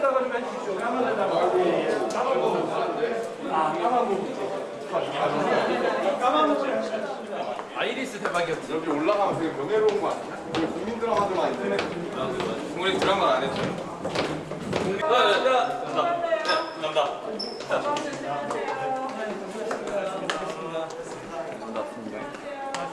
다가 좀 해주십시오. 까만 데다가. 예, 까만 부분. 아, 까만 부분. 까만 부분 하시죠. 아이리스 대박이었지 여기 올라가면 되게 명예로운 거 아니야? 우리 국민 드라마들만 있는데 우리 드라마 안 했죠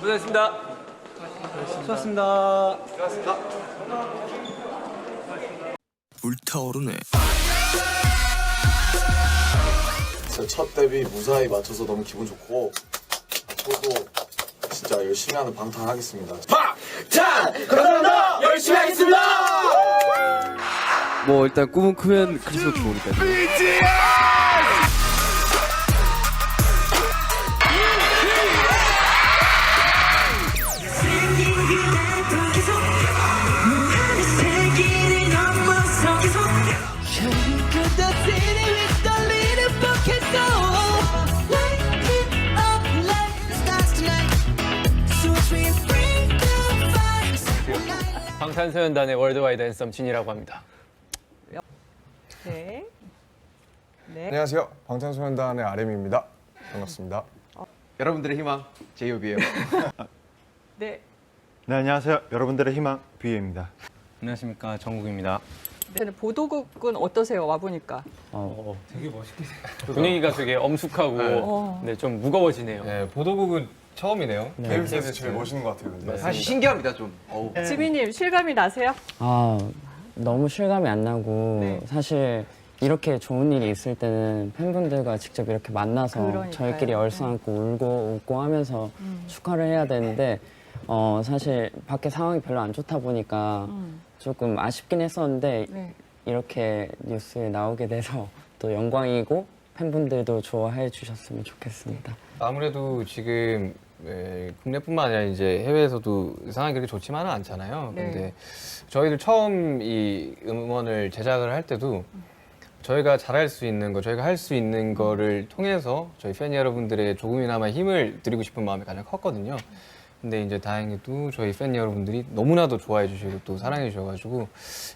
고생했습니다 수고하셨습니다 불타오르네. 첫 데뷔 무사히 맞춰서 너무 기분 좋고 앞으로도 진짜 열심히 하는 방탄하겠습니다. 뭐 일단 꿈은 크면 클수록 좋으니까요. 방탄소년단의 월드와이드 앤썸 진이라고 합니다 네. 안녕하세요. 방탄소년단의 RM입니다. 반갑습니다. 여러분들의 희망 제이홉이에요. 네. 네 안녕하세요 여러분들의 희망 뷰입니다 안녕하십니까 정국입니다 저는 보도국은 어떠세요? 와 보니까. 분위기가 되게 엄숙하고 어. 네, 좀 무거워지네요 네, 보도국은 처음이네요. KBS에서 제일 멋있는 것 같아요. 근데. 사실 신기합니다 좀. 어우. 지민님 실감이 나세요? 아 너무 실감이 안 나고 네. 사실 이렇게 좋은 일이 있을 때는 팬분들과 직접 이렇게 만나서 그러니까요. 저희끼리 얼싸안고 울고 웃고 하면서 음. 축하를 해야 되는데 어 사실 밖에 상황이 별로 안 좋다 보니까 음. 조금 아쉽긴 했었는데 네. 이렇게 뉴스에 나오게 돼서 또 영광이고 팬분들도 좋아해 주셨으면 좋겠습니다. 아무래도 지금 에, 국내뿐만 아니라 이제 해외에서도 상황이 그렇게 좋지만은 않잖아요. 네. 근데 저희들 처음 이 음원을 제작을 할 때도 저희가 잘할 수 있는 거, 저희가 할 수 있는 거를 통해서 저희 팬 여러분들의 조금이나마 힘을 드리고 싶은 마음이 가장 컸거든요. 근데 이제 다행히도 저희 팬 여러분들이 너무나도 좋아해 주시고 또 사랑해 주셔가지고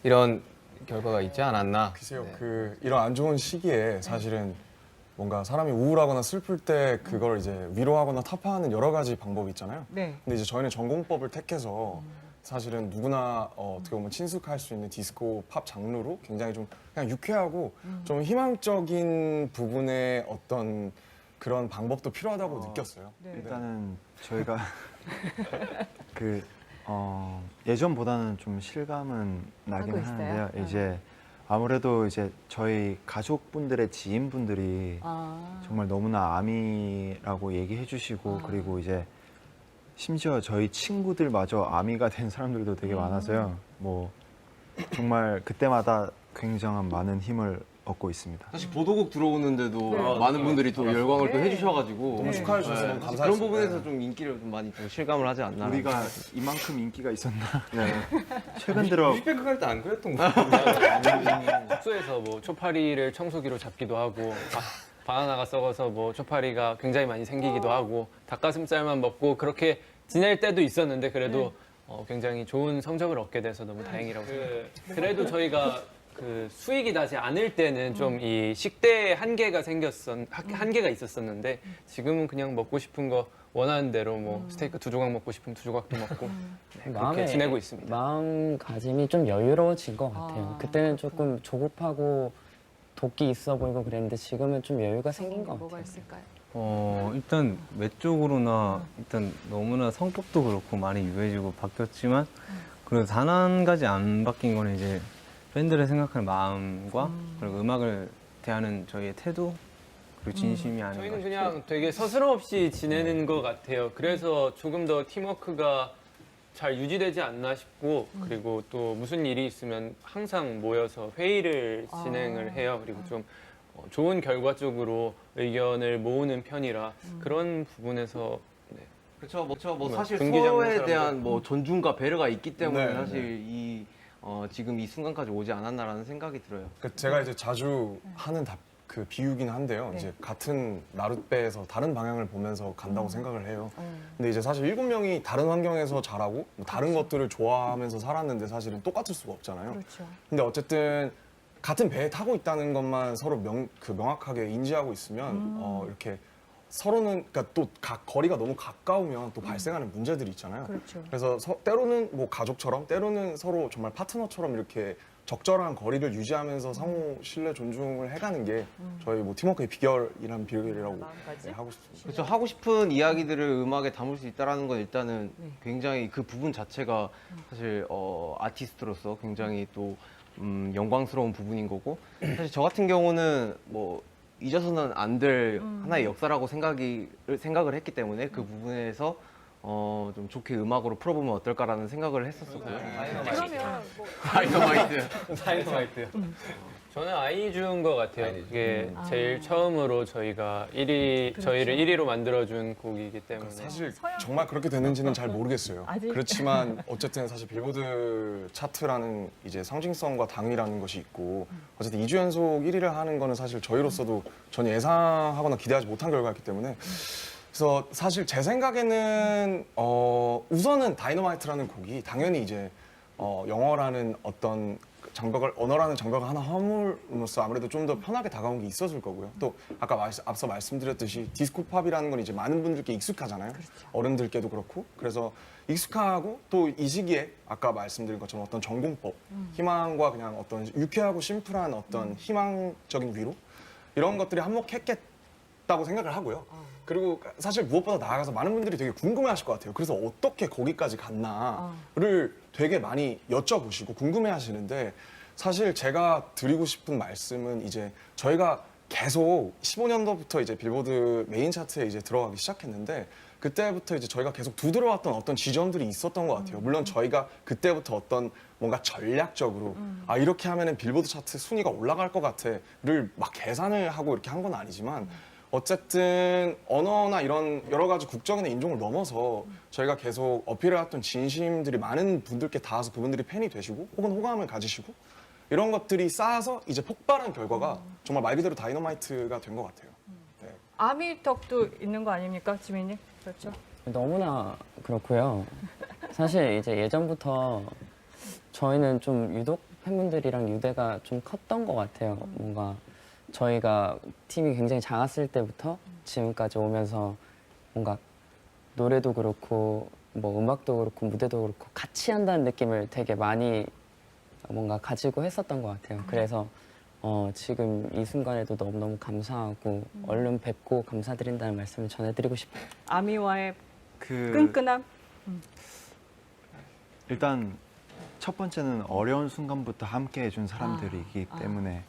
이런 결과가 있지 않았나. 글쎄요. 그 이런 안 좋은 시기에 사실은 뭔가 사람이 우울하거나 슬플 때 그걸 이제 위로하거나 타파하는 여러 가지 방법이 있잖아요. 네. 근데 이제 저희는 전공법을 택해서 사실은 누구나 어, 떻게 보면 친숙할 수 있는 디스코 팝 장르로 굉장히 좀 그냥 유쾌하고 좀 희망적인 부분의 어떤 그런 방법도 필요하다고 느꼈어요. 네. 일단은 저희가 그 어, 예전보다는 좀 실감은 나긴 하고 있어요? 하는데요 네. 이제 아무래도 이제 저희 가족분들의 지인분들이 아. 정말 너무나 아미라고 얘기해 주시고 아. 그리고 이제 심지어 저희 친구들마저 아미가 된 사람들도 되게 음. 많아서요 뭐 정말 그때마다 굉장한 많은 힘을 얻고 있습니다. 사실 보도국 들어오는데도 네. 많은 분들이 또 열광을 또 네. 해주셔가지고. 너무 축하해 주셔서 너무. 그런 부분에서 좀 인기를 좀 많이 좀 실감을 하지 않나. 우리가 이만큼 인기가 있었나? 네. 최근 들어 뮤직뱅크 갈 때 안 그랬던 거 숙소에서 뭐 초파리를 청소기로 잡기도 하고 바, 바나나가 썩어서 뭐 초파리가 굉장히 많이 생기기도 하고 닭가슴살만 먹고 그렇게 지낼 때도 있었는데 그래도 어, 굉장히 좋은 성적을 얻게 돼서 너무 다행이라고 생각해요. 그래도 저희가 그 수익이 나지 않을 때는 좀 이 식대에 한계가 생겼었 하- 한계가 있었었는데 지금은 그냥 먹고 싶은 거 원하는 대로 뭐 스테이크 두 조각 먹고 싶으면 두 조각도 먹고 네, 그렇게 지내고 있습니다. 마음가짐이 좀 여유로워진 것 같아요. 아, 그때는 조금 조급하고 도끼 있어 보이고 그랬는데 지금은 좀 여유가 생긴 것 뭐가 같아요. 있을까요? 어 일단 외적으로나 일단 너무나 성격도 그렇고 많이 유해지고 바뀌었지만 그래도 단 한 가지 안 바뀐 거는 이제 팬들을 생각하는 마음과 그리고 음악을 대하는 저희의 태도 그리고 진심이 아닌가 저희는 싶어요. 그냥 되게 서스럼 없이 지내는 것 같아요. 그래서 조금 더 팀워크가 잘 유지되지 않나 싶고 그리고 또 무슨 일이 있으면 항상 모여서 회의를 아. 진행을 해요. 그리고 좀 어, 좋은 결과 쪽으로 의견을 모으는 편이라 그런 부분에서 네. 그렇죠. 뭐, 저뭐뭐 사실 서로에 사람들. 대한 뭐 존중과 배려가 있기 때문에 네, 사실 이 어, 지금 이 순간까지 오지 않았나라는 생각이 들어요. 그 제가 이제 자주 하는 답, 그 비유긴 한데요. 네. 이제 같은 나룻배에서 다른 방향을 보면서 간다고 생각을 해요. 음. 근데 이제 사실 일곱 명이 다른 환경에서 자라고 뭐 다른 것들을 좋아하면서 살았는데 사실은 똑같을 수가 없잖아요. 그렇죠. 근데 어쨌든 같은 배에 타고 있다는 것만 서로 명, 그 명확하게 인지하고 있으면 음. 어, 이렇게 서로는 그러니까 또각 거리가 너무 가까우면 또 발생하는 문제들이 있잖아요. 그렇죠. 그래서 서- 때로는 뭐 가족처럼 때로는 서로 정말 파트너처럼 이렇게 적절한 거리를 유지하면서 상호 신뢰 존중을 해가는 게 저희 뭐 팀워크의 비결이란 비결이라고 마음가짐? 네, 하고 싶습니다. 그렇죠. 하고 싶은 이야기들을 음악에 담을 수 있다라는 건 일단은 굉장히 그 부분 자체가 사실 어, 아티스트로서 굉장히 또 음, 영광스러운 부분인 거고 사실 저 같은 경우는 뭐 잊어서는 안될 하나의 역사라고 생각이 생각을 했기 때문에 그 부분에서 어, 좀 좋게 음악으로 풀어보면 어떨까라는 생각을 했었었고요. 그러면 뭐 다이너마이트. 다이너마이트. 저는 아이즈인 것 같아요. 그게 제일 처음으로 저희가 1위 저희를 1위로 만들어준 곡이기 때문에 사실 정말 그렇게 됐는지는 잘 모르겠어요. 아직? 그렇지만 어쨌든 사실 빌보드 차트라는 이제 상징성과 당위라는 것이 있고 어쨌든 2주 연속 1위를 하는 거는 사실 저희로서도 전혀 예상하거나 기대하지 못한 결과였기 때문에 그래서 사실 제 생각에는 어 우선은 다이너마이트라는 곡이 당연히 이제 어 영어라는 어떤 장벽을 언어라는 장벽을 하나 허물로써 아무래도 좀 더 편하게 다가온 게 있었을 거고요. 또 아까 말- 앞서 말씀드렸듯이 디스코 팝이라는 건 이제 많은 분들께 익숙하잖아요. 어른들께도 그렇고 그래서 익숙하고 또 이 시기에 아까 말씀드린 것처럼 어떤 전공법, 희망과 그냥 어떤 유쾌하고 심플한 어떤 희망적인 위로 이런 것들이 한몫했겠다고 생각을 하고요. 그리고 사실 무엇보다 나아가서 많은 분들이 되게 궁금해하실 것 같아요. 그래서 어떻게 거기까지 갔나를 되게 많이 여쭤보시고 궁금해하시는데 사실 제가 드리고 싶은 말씀은 이제 저희가 계속 15년도부터 이제 빌보드 메인 차트에 이제 들어가기 시작했는데 그때부터 이제 저희가 계속 두드려왔던 어떤 지점들이 있었던 것 같아요. 물론 저희가 그때부터 어떤 뭔가 전략적으로 아 이렇게 하면은 빌보드 차트 순위가 올라갈 것 같아를 막 계산을 하고 이렇게 한 건 아니지만 어쨌든 언어나 이런 여러 가지 국적이나 인종을 넘어서 저희가 계속 어필해왔던 진심들이 많은 분들께 닿아서 그분들이 팬이 되시고 혹은 호감을 가지시고 이런 것들이 쌓아서 이제 폭발한 결과가 정말 말 그대로 다이너마이트가 된 것 같아요. 네. 아미 덕도 있는 거 아닙니까, 지민님? 그렇죠. 너무나 그렇고요. 사실 이제 예전부터 저희는 좀 유독 팬분들이랑 유대가 좀 컸던 것 같아요. 뭔가 저희가 팀이 굉장히 작았을 때부터 지금까지 오면서 뭔가 노래도 그렇고 뭐 음악도 그렇고 무대도 그렇고 같이 한다는 느낌을 되게 많이 뭔가 가지고 했었던 것 같아요. 그래서 어, 지금 이 순간에도 너무너무 감사하고 얼른 뵙고 감사드린다는 말씀을 전해드리고 싶어요. 아미와의 그 끈끈함? 일단 첫 번째는 어려운 순간부터 함께 해준 사람들이기 아. 때문에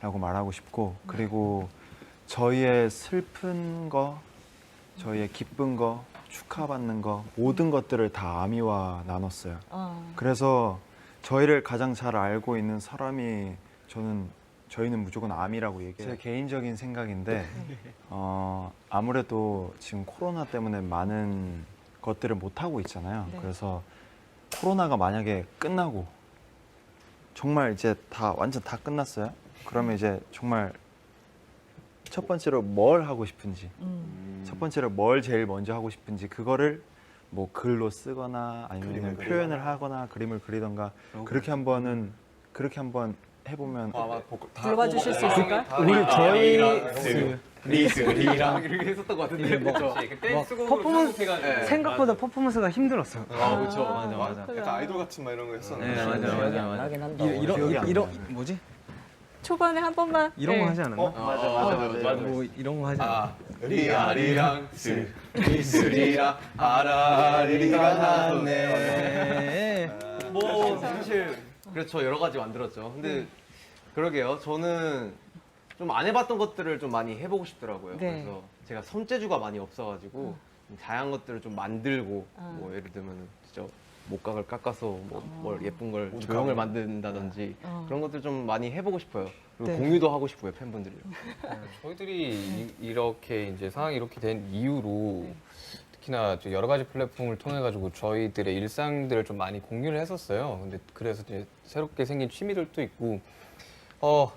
라고 말하고 싶고 그리고 저희의 슬픈 거, 저희의 기쁜 거, 축하받는 거 모든 것들을 다 아미와 나눴어요. 아, 그래서 저희를 가장 잘 알고 있는 사람이 저는 저희는 무조건 암이라고 얘기해요. 제 개인적인 생각인데 어, 아무래도 지금 코로나 때문에 많은 것들을 못 하고 있잖아요. 네. 그래서 코로나가 만약에 끝나고 정말 이제 다 완전 다 끝났어요. 그러면 이제 정말 첫 번째로 뭘 하고 싶은지 음. 첫 번째로 뭘 제일 먼저 하고 싶은지 그거를 뭐 글로 쓰거나 아니면 그림을 표현을 하거나 그림을 그리던가 그렇게 한번은 그렇게 한번 해보면 불러봐 주실 수 있을까요? 우리 저희 리스 리랑 이렇게 했었던 것 같은데. 그렇죠. 그때 수곡으로 퍼포먼스 편곡해가지고 생각보다 퍼포먼스가 힘들었어. 아, 그렇죠. 맞아, 맞아. 약간 아이돌 같은 막 이런 거 했었는데 네, 맞아, 맞아, 안 맞아. 나긴 한다. 이런 이런. 뭐지? 초반에 한 번만. 이런 네. 거 하지 않았나? 맞아, 맞아, 맞아. 뭐 이런 거 하지 않았나? 리아리랑 스 리스리랑 아라리가 났네. 뭐 사실 그렇죠 여러 가지 만들었죠. 근데 그러게요. 저는 좀 안 해봤던 것들을 좀 많이 해보고 싶더라고요. 네. 그래서 제가 손재주가 많이 없어가지고 좀 다양한 것들을 좀 만들고 아. 뭐 예를 들면 진짜 목각을 깎아서 뭐 어. 뭘 예쁜 걸 조형을. 만든다든지 어. 그런 것들 좀 많이 해보고 싶어요. 그리고 네. 공유도 하고 싶고요 팬분들이랑. 저희들이 이, 렇게 이제 상황이 이렇게 된 이후로 특히나 저 여러 가지 플랫폼을 통해 가지고 저희들의 일상들을 좀 많이 공유를 했었어요. 근데 그래서 이제 새롭게 생긴 취미들도 있고 어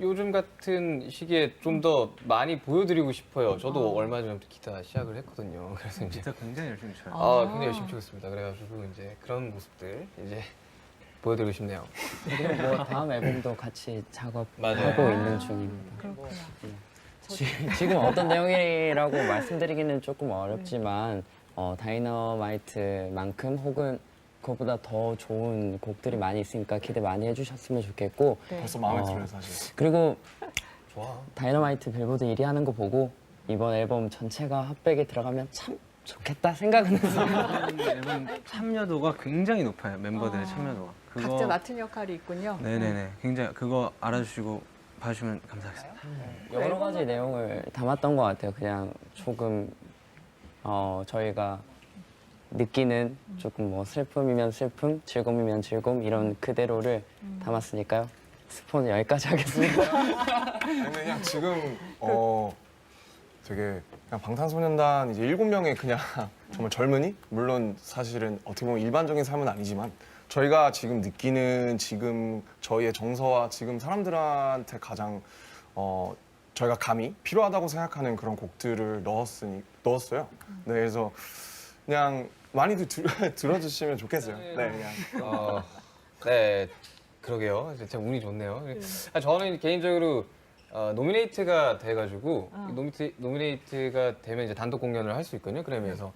요즘 같은 시기에 좀 더 많이 보여드리고 싶어요. 저도 얼마 전부터 기타 시작을 했거든요. 그래서 이제 진짜 굉장히 열심히 쳐요. 아, 굉장히 열심히 치고 있습니다. 그래가지고 이제 그런 모습들 이제 보여드리고 싶네요. 그리고 뭐 다음 앨범도 같이 작업하고 맞아요. 있는 중입니다. 그렇구나. 지, 지금 어떤 내용이라고 말씀드리기는 조금 어렵지만 어, 다이너마이트만큼 혹은 그보다 더 좋은 곡들이 많이 있으니까 기대 많이 해주셨으면 좋겠고 네. 벌써 마음에 어. 들어요 사실. 그리고 좋아. 다이너마이트 빌보드 1위 하는 거 보고 이번 앨범 전체가 핫백에 들어가면 참 좋겠다 생각은 했어요. 앨범 참여도가 굉장히 높아요. 멤버들의 아. 참여도가. 각자 맡은 역할이 있군요. 네네네. 굉장히 그거 알아주시고 봐주시면 감사하겠습니다. 여러 가지 내용을 담았던 것 같아요. 그냥 조금 어, 저희가 느끼는 조금 뭐 슬픔이면 슬픔, 즐거움이면 즐거움 이런 그대로를 담았으니까요. 스포는 여기까지 하겠습니다. 근데 그냥 지금 어 되게 그냥 방탄소년단 이제 일곱 명의 그냥 정말 젊은이 물론 사실은 어떻게 보면 일반적인 삶은 아니지만 저희가 지금 느끼는 지금 저희의 정서와 지금 사람들한테 가장 어 저희가 감히 필요하다고 생각하는 그런 곡들을 넣었으니 넣었어요. 네, 그래서 그냥 많이들 들, 들어주시면 좋겠어요. 네, 그냥. 어, 네, 그러게요. 진짜 운이 좋네요. 아, 저는 개인적으로 어, 노미네이트가 돼가지고 어. 노미트, 노미네이트가 되면 이제 단독 공연을 할 수 있거든요. 그래미에서.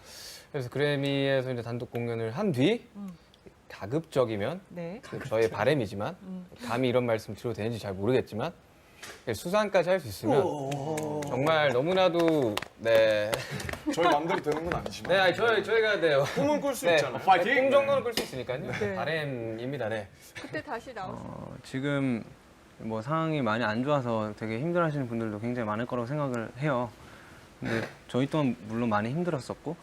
그래서 그래미에서 이제 단독 공연을 한뒤 음. 가급적이면 네. 그 저의 바램이지만 음. 감히 이런 말씀 드려도 되는지 잘 모르겠지만 수상까지 할 수 있으면 정말 너무나도 네. 저희 마음대로 되는 건 아니지만 네, 아니, 저희 저희가 네. 꿈을 꿀수 네, 있잖아요. 꿈 정도는 꿀 수 있으니까요. 네. 바램입니다. 네. 그때 다시 나오시. 어, 지금 뭐 상황이 많이 안 좋아서 되게 힘들어하시는 분들도 굉장히 많을 거라고 생각을 해요. 근데 저희 또한 물론 많이 힘들었었고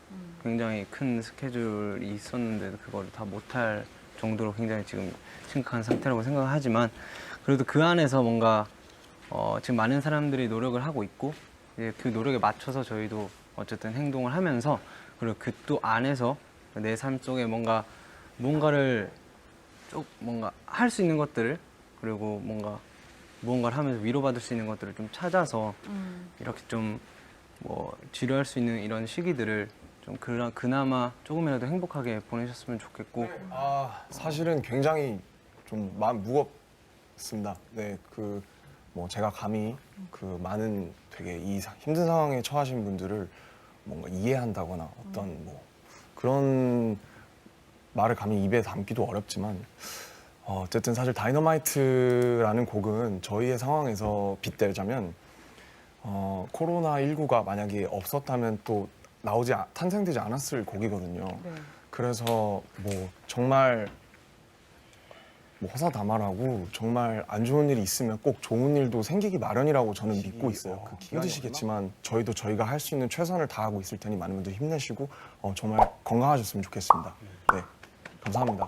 굉장히 큰 스케줄이 있었는데도 그걸 다 못할 정도로 굉장히 지금 심각한 상태라고 생각을 하지만 그래도 그 안에서 뭔가 어, 지금 많은 사람들이 노력을 하고 있고 이제 그 노력에 맞춰서 저희도 어쨌든 행동을 하면서 그리고 그 또 안에서 내 삶 속에 뭔가 뭔가를 쭉 뭔가 할 수 있는 것들을 그리고 뭔가 무언가를 하면서 위로받을 수 있는 것들을 좀 찾아서 음. 이렇게 좀뭐 치료할 수 있는 이런 시기들을 좀 그나, 그나마 조금이라도 행복하게 보내셨으면 좋겠고 아 사실은 굉장히 좀 마음 무겁습니다. 네, 그 뭐 제가 감히 그 많은 되게 이 사- 힘든 상황에 처하신 분들을 뭔가 이해한다거나 어떤 뭐 그런 말을 감히 입에 담기도 어렵지만 어, 어쨌든 사실 다이너마이트라는 곡은 저희의 상황에서 빗대자면 어, 코로나 19가 만약에 없었다면 또 나오지 아- 탄생되지 않았을 곡이거든요. 네. 그래서 뭐 정말 뭐 허사다말하고 정말 안 좋은 일이 있으면 꼭 좋은 일도 생기기 마련이라고 저는 믿고 있어요. 그 힘드시겠지만 저희도 저희가 할 수 있는 최선을 다하고 있을 테니 많은 분들 힘내시고 어, 정말 건강하셨으면 좋겠습니다. 네, 감사합니다.